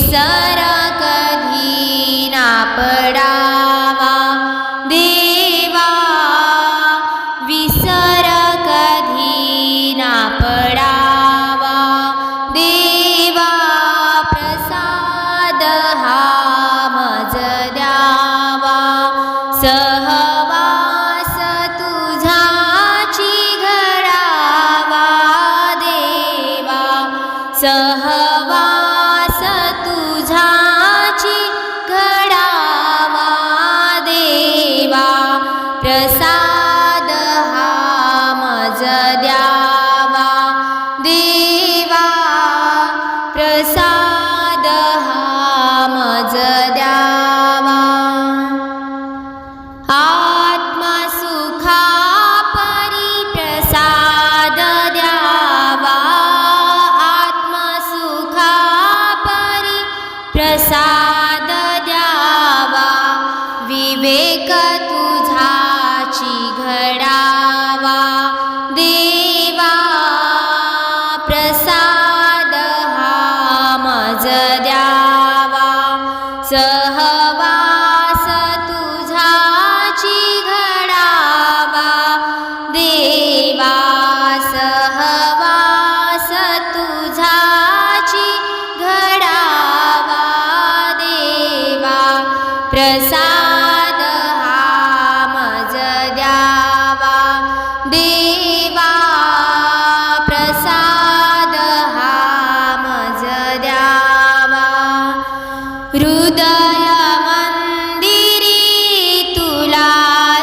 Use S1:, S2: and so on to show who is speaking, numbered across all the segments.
S1: विसरा कधी ना पडावा. देवा विसरा कधी ना पडावा. देवा प्रसाद हा मज द्यावा. सहवास तुझाची घडावा. देवा सहवा esa हृदय मन्दिरि तुला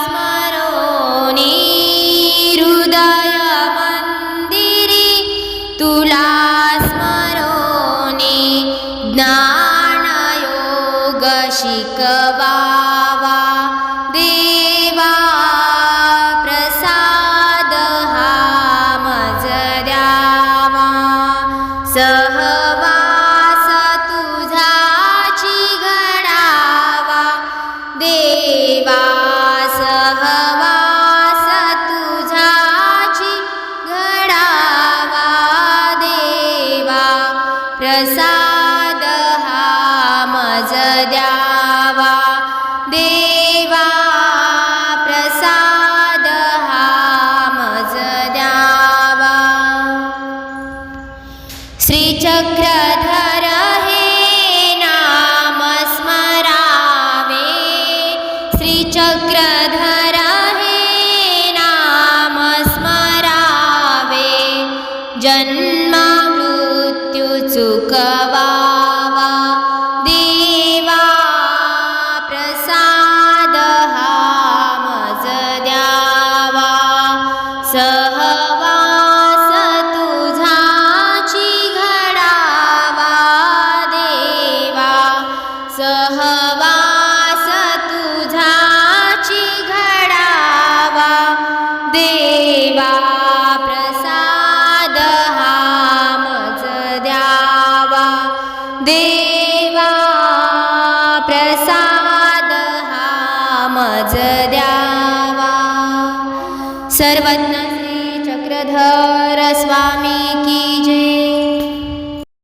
S1: स्मरो हृदय मन्दिर स्मरोनि ज्ञानयो शिकवा ऋत्यु मृत्युसुखवा हाच द्यावा. सर्वज्ञ श्री चक्रधर स्वामी की